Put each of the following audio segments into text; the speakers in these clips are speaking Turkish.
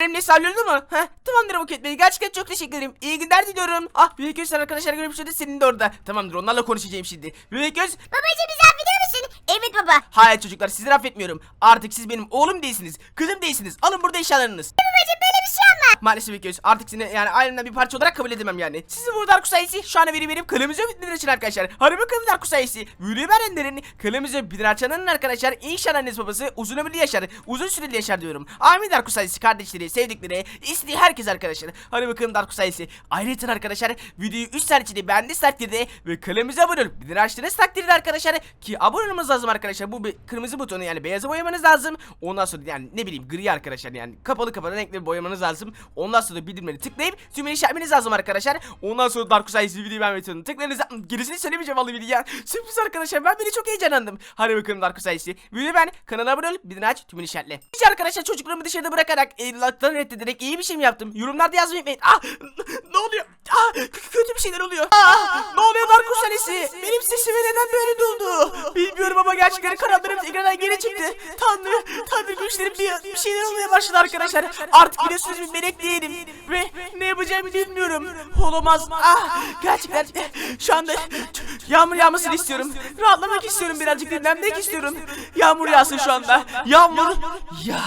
Benimle sallıyordu mu? Heh, tamamdır Buket Bey. Gerçekten çok teşekkür ederim. İyi günler diliyorum. Ah Büyük Göz arkadaşlar görmüşsünüz senin de orada. Tamamdır onlarla konuşacağım şimdi. Büyük Göz. Babacığım bizi affeder misin? Evet baba. Hayır çocuklar sizleri affetmiyorum. Artık siz benim oğlum değilsiniz. Kızım değilsiniz. Alın burada eşyalarınız. Babacığım böyle bir. Maalesef Göz. Artık seni yani ailemden bir parça olarak kabul edemem yani. Sizi bu Dark sayesi şu anda benim benim kılımızı öpüntüler için arkadaşlar. Hadi bakalım Dark sayesi. Vürü verenlerin kılımızı öpüntüler açanların arkadaşlar. İnşallah annesi babası uzun ömürlü yaşar. Uzun süreli yaşar diyorum. Amin Dark sayesi kardeşleri, sevdikleri, istediği herkes arkadaşlar. Hadi bakalım Dark sayesi. Ayrıca arkadaşlar videoyu 3 saat içinde beğendiğiniz takdirde ve kanalımıza abone olup bildirim açtığınız takdirde arkadaşlar ki abone olmanız lazım arkadaşlar. Bu bir kırmızı butonu yani beyaza boyamanız lazım. Ondan sonra yani ne bileyim gri arkadaşlar yani kapalı kapalı renkleri boyamanız lazım. Ondan sonra bildirimleri tıklayıp tüm işaretmeniz lazım arkadaşlar. Ondan sonra Dark sayesi videoyu beğenmeyi unutmayın. Tıklayınız gerisini söylemeyeceğim vallahi video ya. Sürpriz arkadaşlar ben beni çok heyecanlandım. Hadi bakalım Dark sayesi. Videoyu ben kanala abone olup bildirim aç tümünü işaretle. Hiç arkadaşlar çocuklarımı dışarıda bırakarak evlatlarını reddederek iyi bir şey mi yaptım? Yorumlarda yazmayı unutmayın. Ah ne oluyor? Ah kötü bir şeyler oluyor. Ah ne oluyor Dark sayesi? Benim sesime neden böyle doldu? Bilmiyorum ama gerçekten kanatlarım tekrardan geri çıktı. Tanrı, Tanrı güçlerim bir, bir şeyler olmaya başladı arkadaşlar. Artık biliyorsunuz bir değilim. Ve ne yapacağımı bilmiyorum. Olamaz. Ah gerçekten şu anda yağmur yağmasını istiyorum. Rahatlamak istiyorum birazcık dinlenmek istiyorum. Yağmur yağsın şu anda. Yağmur ya.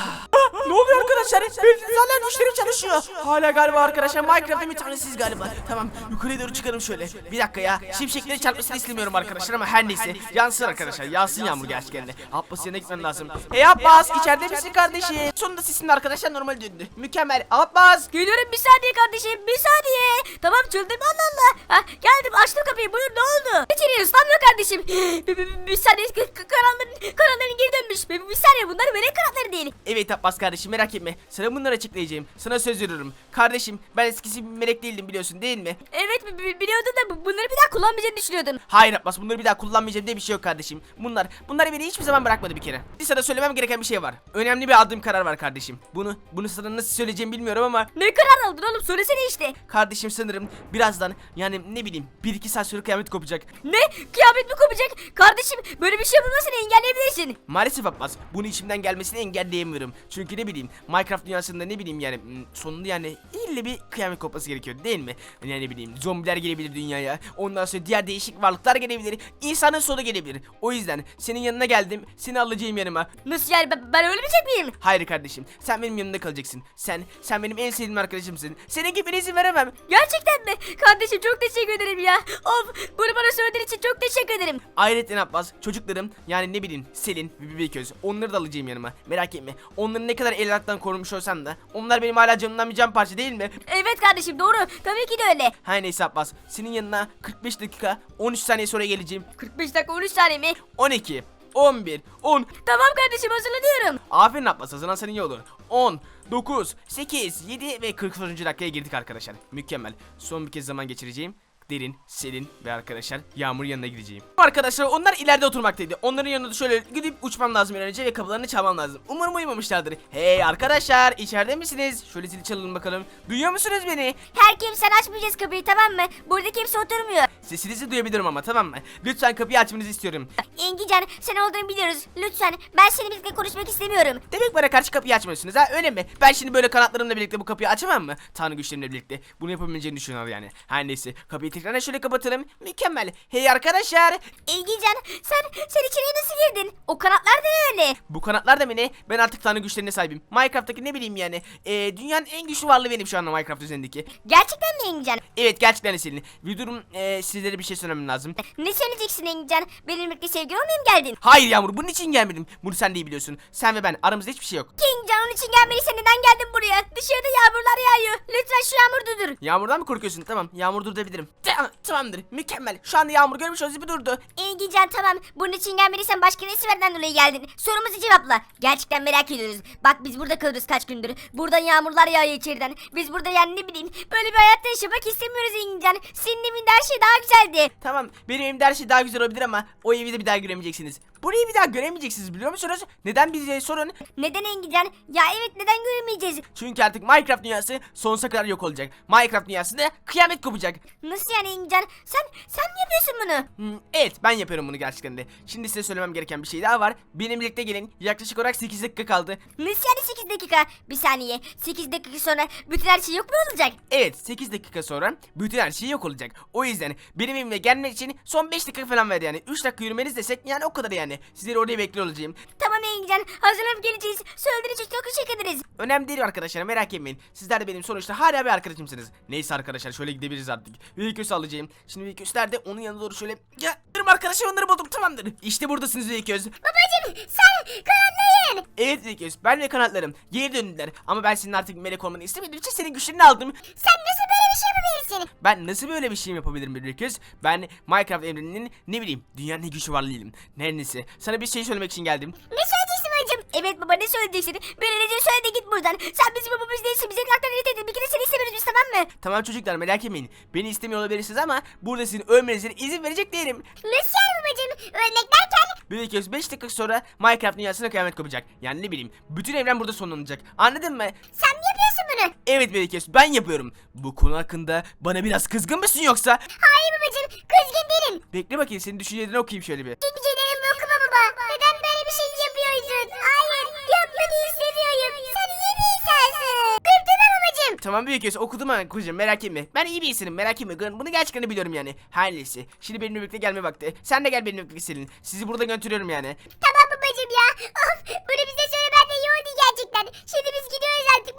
Ne oluyor arkadaşlar? Hala güçlerim çalışıyor. Hala galiba arkadaşlar Minecraft'ta bir tanesiz galiba. Tamam yukarıya doğru çıkalım şöyle. Bir dakika ya. Şimşekleri çarpmasını istemiyorum arkadaşlar ama her neyse. Yansın arkadaşlar. Yansın yağmur gerçekten de. Abbas yanına gitmem lazım. Hey Abbas içeride misin kardeşim? Sonunda sesin arkadaşlar normal döndü. Mükemmel. Abbas. Geliyorum bir saniye kardeşim bir saniye. Tamam çıldırma Allah Allah. Ha, geldim açtım kapıyı buyur ne oldu? İçeriye ıslanmıyor kardeşim. Bir, bir, bir saniye k- k- kanalların, kanalların geri dönmüş. Bir, bir saniye bunlar melek kanatları değil. Evet Abbas kardeşim merak etme. Sana bunları açıklayacağım. Sana söz veriyorum. Kardeşim ben eskisi bir melek değildim biliyorsun değil mi? Evet bi- bi- biliyordun da bu- bunları bir daha kullanmayacağını düşünüyordun. Hayır Abbas bunları bir daha kullanmayacağım diye bir şey yok kardeşim. Bunlar bunlar beni hiçbir zaman bırakmadı bir kere. Sana söylemem gereken bir şey var. Önemli bir aldığım karar var kardeşim. Bunu bunu sana nasıl söyleyeceğimi bilmiyorum ama Ne karar aldın oğlum söylesene işte. kardeşim sanırım birazdan yani ne bileyim 1-2 saat sonra kıyamet kopacak. Ne? Kıyamet mi kopacak? Kardeşim böyle bir şey yapılmasını engelleyebilirsin. Maalesef Abbas bunu içimden gelmesini engelleyemiyorum. Çünkü ne bileyim Minecraft dünyasında ne bileyim yani hmm, sonunda yani ille bir kıyamet kopması gerekiyor değil mi? Yani ne bileyim zombiler gelebilir dünyaya. Ondan sonra diğer değişik varlıklar gelebilir. İnsanın sonu gelebilir. O yüzden senin yanına geldim. Seni alacağım yanıma. Nasıl yani ben, ben ölmeyecek miyim? Hayır kardeşim sen benim yanımda kalacaksın. Sen sen benim en sevdiğim arkadaşımsın. Senin gibi izin veremem. Gerçekten mi? Kardeşim çok teşekkür ederim ya. Of bunu bana söylediğin için çok teşekkür ederim. Ayrıca Abbas çocuklarım yani ne bileyim Selin ve Bebekköz onları da alacağım yanıma. Merak etme. Onları ne kadar el alttan korumuş olsam da onlar benim hala canımdan bir can parça değil mi? Evet kardeşim doğru. Tabii ki de öyle. Her neyse Abbas senin yanına 45 dakika 13 saniye sonra geleceğim. 45 dakika 13 saniye mi? 12 11 10 Tamam kardeşim hazırlanıyorum. Aferin Abbas hazırlansan iyi olur. 10 9 8 7 ve 40. dakikaya girdik arkadaşlar. Mükemmel. Son bir kez zaman geçireceğim. Derin, Selin ve arkadaşlar Yağmur yanına gideceğim. Arkadaşlar onlar ileride oturmaktaydı. Onların yanına şöyle gidip uçmam lazım önce ve kapılarını çalmam lazım. Umarım uyumamışlardır. Hey arkadaşlar içeride misiniz? Şöyle zil çalalım bakalım. Duyuyor musunuz beni? Her kimsen açmayacağız kapıyı tamam mı? Burada kimse oturmuyor. Sesinizi duyabilirim ama tamam mı? Lütfen kapıyı açmanızı istiyorum. Engican sen olduğunu biliyoruz. Lütfen ben seninle birlikte konuşmak istemiyorum. Demek bana karşı kapıyı açmıyorsunuz ha öyle mi? Ben şimdi böyle kanatlarımla birlikte bu kapıyı açamam mı? Tanrı güçlerimle birlikte. Bunu yapabileceğini düşünüyor yani. Her neyse kapıyı tekrar şöyle kapatalım. Mükemmel. Hey arkadaşlar. Engican sen sen içeriye nasıl girdin? O kanatlar da ne öyle? Bu kanatlar da beni ben artık Tanrı güçlerine sahibim. Minecraft'taki ne bileyim yani. Ee, dünyanın en güçlü varlığı benim şu anda Minecraft üzerindeki. Gerçekten mi Engican? Evet gerçekten Selin. Bir durum ee, sizlere bir şey söylemem lazım. Ne söyleyeceksin Engican? Benimle birlikte sevgili olmaya mı geldin? Hayır Yağmur bunun için gelmedim. Bunu sen de iyi biliyorsun. Sen ve ben aramızda hiçbir şey yok. Engican onun için gelmediysen neden geldin buraya? Dışarıda yağmurlar yağıyor. Lütfen şu yağmur durdur. Yağmurdan mı korkuyorsun? Tamam yağmur durdurabilirim. Tamam, tamamdır mükemmel. Şu anda yağmur görmüş olduğunuz gibi durdu. Engican tamam. Bunun için gelmediysen başka ne sebepten dolayı geldin? Sorumuzu cevapla. Gerçekten merak ediyoruz. Bak biz burada kalırız kaç gündür. Buradan yağmurlar yağıyor içeriden. Biz burada yani ne bileyim böyle bir hayatta yaşamak istemiyoruz Engican. Senin evinde her şey daha güzeldi. Tamam benim evimde her şey daha güzel olabilir ama o evi de bir daha göremeyeceksiniz. Burayı bir daha göremeyeceksiniz biliyor musunuz? Neden bize sorun? Neden Engincan? Ya evet neden göremeyeceğiz? Çünkü artık Minecraft dünyası sonsuza kadar yok olacak. Minecraft dünyasında kıyamet kopacak. Nasıl yani Engincan? Sen sen mi yapıyorsun bunu? Hmm, evet ben yapıyorum bunu gerçekten de. Şimdi size söylemem gereken bir şey daha var. Benimle birlikte gelin. Yaklaşık olarak 8 dakika kaldı. Nasıl yani 8 dakika? Bir saniye. 8 dakika sonra bütün her şey yok mu olacak? Evet 8 dakika sonra bütün her şey yok olacak. O yüzden benim evime gelmek için son 5 dakika falan ver yani. 3 dakika yürümeniz desek yani o kadar yani. Sizleri oraya bekliyor olacağım. Tamam Engincan. Hazırlanıp geleceğiz. Söylediğiniz için çok teşekkür ederiz. Önemli değil arkadaşlar merak etmeyin. Sizler de benim sonuçta hala bir arkadaşımsınız. Neyse arkadaşlar şöyle gidebiliriz artık. Vehikösü alacağım. Şimdi Vehikös nerede? Onun yanına doğru şöyle. Ya arkadaşlar onları buldum tamamdır. İşte buradasınız Vehiköz. Babacım sen kanatlayın. Evet Vehiköz ben ve kanatlarım. Geri döndüler. Ama ben senin artık melek olmanı istemediğim için senin güçlerini aldım. Sen nasıl şey yapabilirsin? Ben nasıl böyle bir şey yapabilirim Vehiköz? Ben Minecraft evreninin ne bileyim dünyanın en güçlü varlığıyım. Her neyse sana bir şey söylemek için geldim. Ne söyleyeceksin babacım? Evet baba ne söyleyeceksin? Bir önce söyle de git buradan. Sen bizim babamız değilsin. Bize kulaktan ilet edin. Bir kere seni istemiyoruz biz tamam mı? Tamam çocuklar merak etmeyin. Beni istemiyor olabilirsiniz ama burada sizin ölmenize izin verecek değilim. Nasıl yani babacım? Ölmek derken? Büyük 5 dakika sonra Minecraft dünyasına kıyamet kopacak. Yani ne bileyim bütün evren burada sonlanacak. Anladın mı? Sen mi yapıyorsun bunu? Evet Melikeş ben yapıyorum. Bu konu hakkında bana biraz kızgın mısın yoksa? Hayır babacım. Kızgın değilim. Bekle bakayım senin düşüncelerini okuyayım şöyle bir. Düşüncelerimi okuma baba. Neden böyle bir şey yapıyorsun? Hayır. Yapmanı istemiyorum. Sen iyi bir insansın. Kırdın babacım. Tamam Büyüköz okudum ben kuzucuğum merak etme. Ben iyi bir insanım merak etme. Gın- Bunu gerçekten biliyorum yani. Her neyse. Şimdi benimle birlikte gelme vakti. Sen de gel benimle birlikte Selin. Sizi burada götürüyorum yani. Tamam babacım ya. Of. Bunu bize söylemen de iyi oldu gerçekten. Şimdi biz gidiyoruz artık.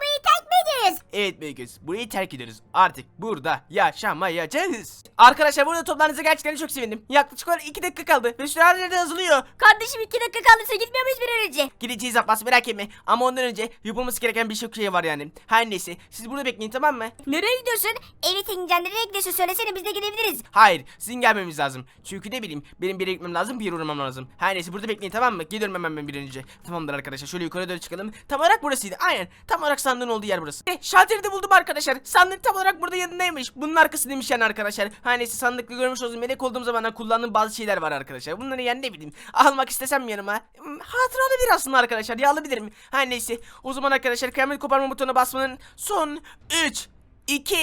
Ediyoruz? Evet Büyüköz burayı terk ediyoruz. Artık burada yaşamayacağız. Arkadaşlar burada toplandığınıza gerçekten çok sevindim. Yaklaşık olarak 2 dakika kaldı. Ve süre hala azalıyor. Kardeşim iki dakika kaldıysa gitmiyor muyuz bir an önce? Gideceğiz Abbas merak etme. Ama ondan önce yapılması gereken bir çok şey var yani. Her neyse siz burada bekleyin tamam mı? Nereye gidiyorsun? Evet İngilizce nereye gidiyorsun? Söylesene biz de gidebiliriz. Hayır sizin gelmemiz lazım. Çünkü ne bileyim benim bir yere gitmem lazım bir yere uğramam lazım. Her neyse burada bekleyin tamam mı? Geliyorum hemen ben bir an önce. Tamamdır arkadaşlar şöyle yukarı doğru çıkalım. Tam olarak burasıydı aynen. Tam olarak sandığın olduğu yer burası. E, şalteri de buldum arkadaşlar. Sandık tam olarak burada yanındaymış. Bunun arkasındaymış yani arkadaşlar. Her neyse sandıklı görmüş olduğunuz melek olduğum zaman kullandığım bazı şeyler var arkadaşlar. Bunları yani ne bileyim almak istesem yanıma. hmm, Hatıralı bir aslında arkadaşlar ya alabilirim. Her neyse o zaman arkadaşlar kıyamet koparma butonuna basmanın son 3, 2,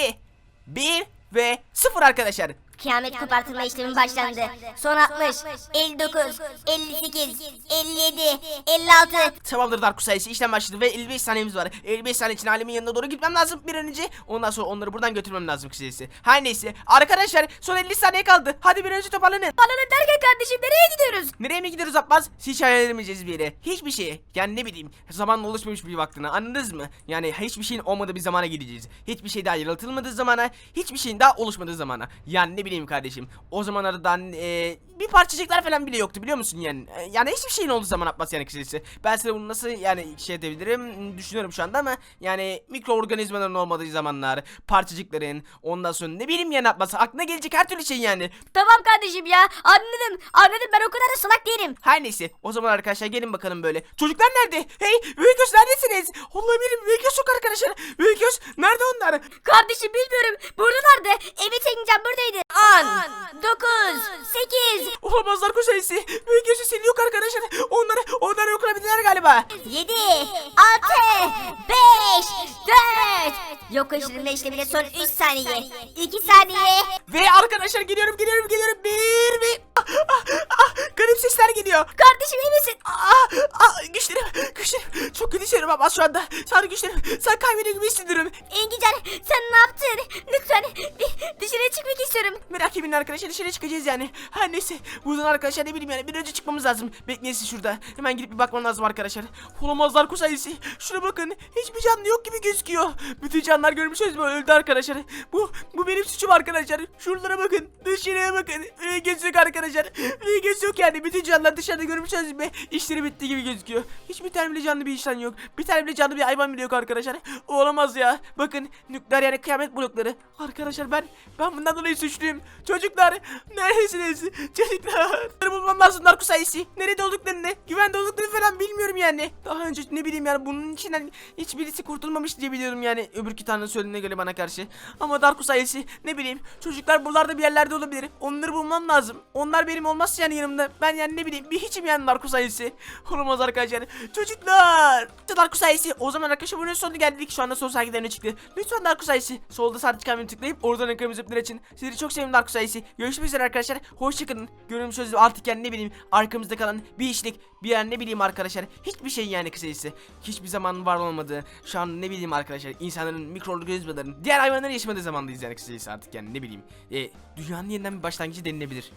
1 ve 0 arkadaşlar. Kıyamet kopartılma işlemi başlandı. Son 60, 59, 58, 57, 56. Tamamdır Dark sayısı işlem başladı ve 55 saniyemiz var. 55 saniye için alemin yanına doğru gitmem lazım bir an önce. Ondan sonra onları buradan götürmem lazım kısacası. Her neyse arkadaşlar son 50 saniye kaldı. Hadi bir an önce toparlanın. Bana derken kardeşim nereye gidiyoruz? Nereye mi gidiyoruz Abbas? Hiç hayal edemeyeceğiz bir yere. Hiçbir şeye. Yani ne bileyim zamanla oluşmamış bir vaktine anladınız mı? Yani hiçbir şeyin olmadığı bir zamana gideceğiz. Hiçbir şey daha yaratılmadığı zamana, hiçbir şeyin daha oluşmadığı zamana. Yani ne bileyim kardeşim. O zamanlardan e, bir parçacıklar falan bile yoktu biliyor musun yani? E, yani hiçbir şeyin olduğu zaman Abbas yani kısacası. Ben size bunu nasıl yani şey edebilirim düşünüyorum şu anda ama yani mikroorganizmaların olmadığı zamanlar, parçacıkların, ondan sonra ne bileyim yani Abbas aklına gelecek her türlü şey yani. Tamam kardeşim ya anladım anladım ben o kadar da salak değilim. Her neyse o zaman arkadaşlar gelin bakalım böyle. Çocuklar nerede? Hey Büyüköz neredesiniz? Olabilir Büyüköz yok arkadaşlar. Büyüköz nerede onlar? Kardeşim bilmiyorum buradalardı. Evet Engincan buradaydı. 10, 9, 8, Olamazlar kuzeysi. Seni yok arkadaşlar. Onları onları yok olabildiler galiba. 7, 6, 5, 4. Yok aşırı işlemine son 3 saniye. 2 saniye. Ve arkadaşlar geliyorum geliyorum geliyorum. Bir ah, ah, garip sesler geliyor. Kardeşim iyi misin? Ah, ah, güçlerim güçlerim. Çok kötü hissediyorum ama şu anda. Sadece güçlerim. Sen kaybediyor gibi hissediyorum. Engincan sen ne yaptın? Lütfen dışarı çıkmak istiyorum. Merak etmeyin arkadaşlar dışarı çıkacağız yani. Her neyse buradan arkadaşlar ne bileyim yani bir önce çıkmamız lazım. Bekleyin siz şurada. Hemen gidip bir bakmam lazım arkadaşlar. Olamazlar kusayisi. Şuna bakın hiçbir canlı yok gibi gözüküyor. Bütün canlılar görmüşsünüz mü öldü arkadaşlar. Bu bu benim suçum arkadaşlar. Şuralara bakın. Dışarıya bakın. Öyle gözük arkadaşlar. Göz yok yani. Bütün canlılar dışarıda görmüşsünüz mü? İşleri bitti gibi gözüküyor. Hiçbir tane bile canlı bir insan yok. Bir tane bile canlı bir hayvan bile yok arkadaşlar. Olamaz ya. Bakın nükleer yani kıyamet blokları. Arkadaşlar ben ben bundan dolayı suçluyum. Çocuklar neredesiniz? Çocuklar. Bulmam lazım narko sayısı. Nerede olduklarını, güvende olduklarını falan bilmiyorum yani. Daha önce ne bileyim yani bunun içinden hiç birisi kurtulmamış diye biliyorum yani öbürkü tanrı söylediğine göre bana karşı. Ama Darko sayısı ne bileyim çocuklar buralarda bir yerlerde olabilir. Onları bulmam lazım. Onlar benim olmazsa yani yanımda ben yani ne bileyim bir hiçim yani narko sayısı. Olmaz arkadaşlar. Çocuklar. Narko sayısı. O zaman arkadaşlar bunun sonuna geldik. Şu anda son sergilerine çıktı. Lütfen narko sayısı. Solda sağ çıkan tıklayıp oradan kırmızı ipler için. Sizleri çok sevdim narko sayısı. Görüşmek üzere arkadaşlar. Hoşçakalın. Görüşürüz artık yani ne bileyim arkamızda kalan bir işlik bir yer ne bileyim arkadaşlar. Hiçbir şey yani kısacası. Hiçbir zaman var olmadığı. Şu an ne bileyim arkadaşlar. insanların mikroorganizmaların diğer hayvanların yaşamadığı zamandayız yani kısacası artık yani ne bileyim. E, dünyanın yeniden bir başlangıcı denilebilir.